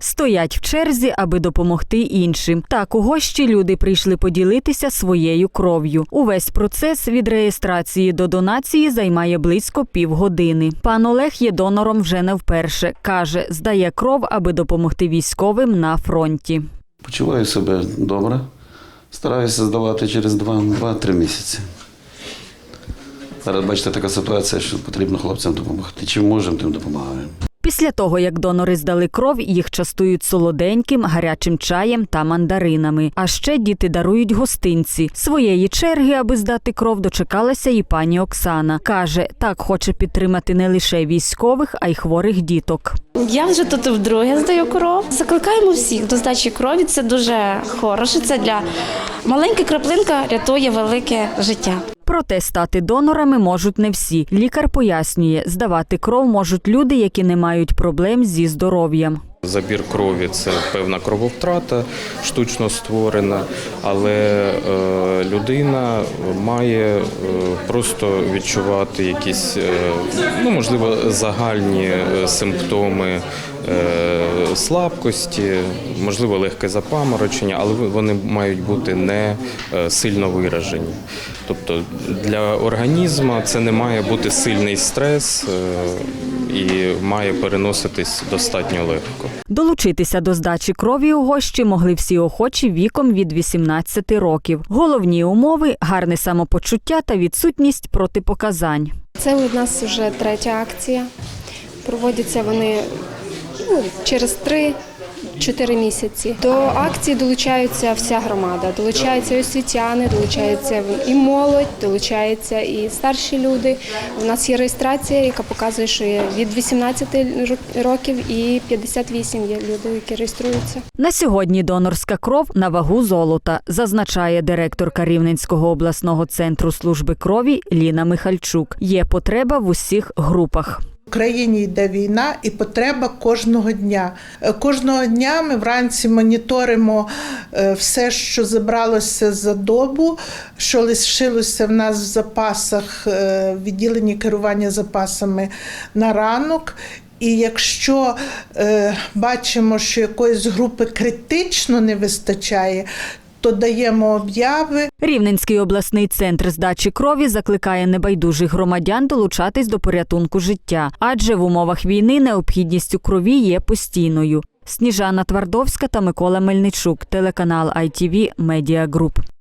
стоять в черзі, аби допомогти іншим. Так у гощі люди прийшли поділитися своєю кров'ю. Увесь процес від реєстрації до донації займає близько півгодини. Пан Олег є донором вже не вперше. каже, здає кров, аби допомогти військовим на фронті. Почуваю себе добре. Стараюся здавати через 2-3 місяці. Зараз бачите, така ситуація, що потрібно хлопцям допомогти. Чим можемо, тим допомагаємо. Після того, як донори здали кров, їх частують солоденьким, гарячим чаєм та мандаринами. А ще діти дарують гостинці. Своєї черги, аби здати кров, дочекалася і пані Оксана. Каже, так хоче підтримати не лише військових, а й хворих діток. Я вже тут вдруге здаю кров. Закликаємо всіх до здачі крові. Це дуже хороше. Це для маленька краплинка рятує велике життя. Проте стати донорами можуть не всі. Лікар пояснює, здавати кров можуть люди, які не мають проблем зі здоров'ям. Забір крові це певна крововтрата, штучно створена, але е, людина має е, просто відчувати якісь, е, ну можливо, загальні симптоми слабкості, можливо, легке запаморочення, але вони мають бути не сильно виражені. Тобто для організму це не має бути сильний стрес і має переноситись достатньо легко. Долучитися до здачі крові у гощі могли всі охочі віком від 18 років. Головні умови гарне самопочуття та відсутність протипоказань. Це у нас вже третя акція. Проводяться вони ну, через 3-4 місяці. До акції долучаються вся громада. Долучаються освітяни, долучається і молодь, долучаються і старші люди. У нас є реєстрація, яка показує, що є від 18 років і 58 є люди, які реєструються. На сьогодні донорська кров на вагу золота, зазначає директорка Рівненського обласного центру служби крові Ліна Михальчук. Є потреба в усіх групах. В країні йде війна і потреба кожного дня. Е, Кожного дня ми вранці моніторимо е, все, що зібралося за добу, що лишилося в нас в запасах, е, відділенні керування запасами на ранок. І якщо е, бачимо, що якоїсь групи критично не вистачає, то даємо обяви. Рівненський обласний центр здачі крові закликає небайдужих громадян долучатись до порятунку життя, адже в умовах війни необхідність у крові є постійною. Сніжана Твардовська та Микола Мельничук, телеканал ITV Media Group.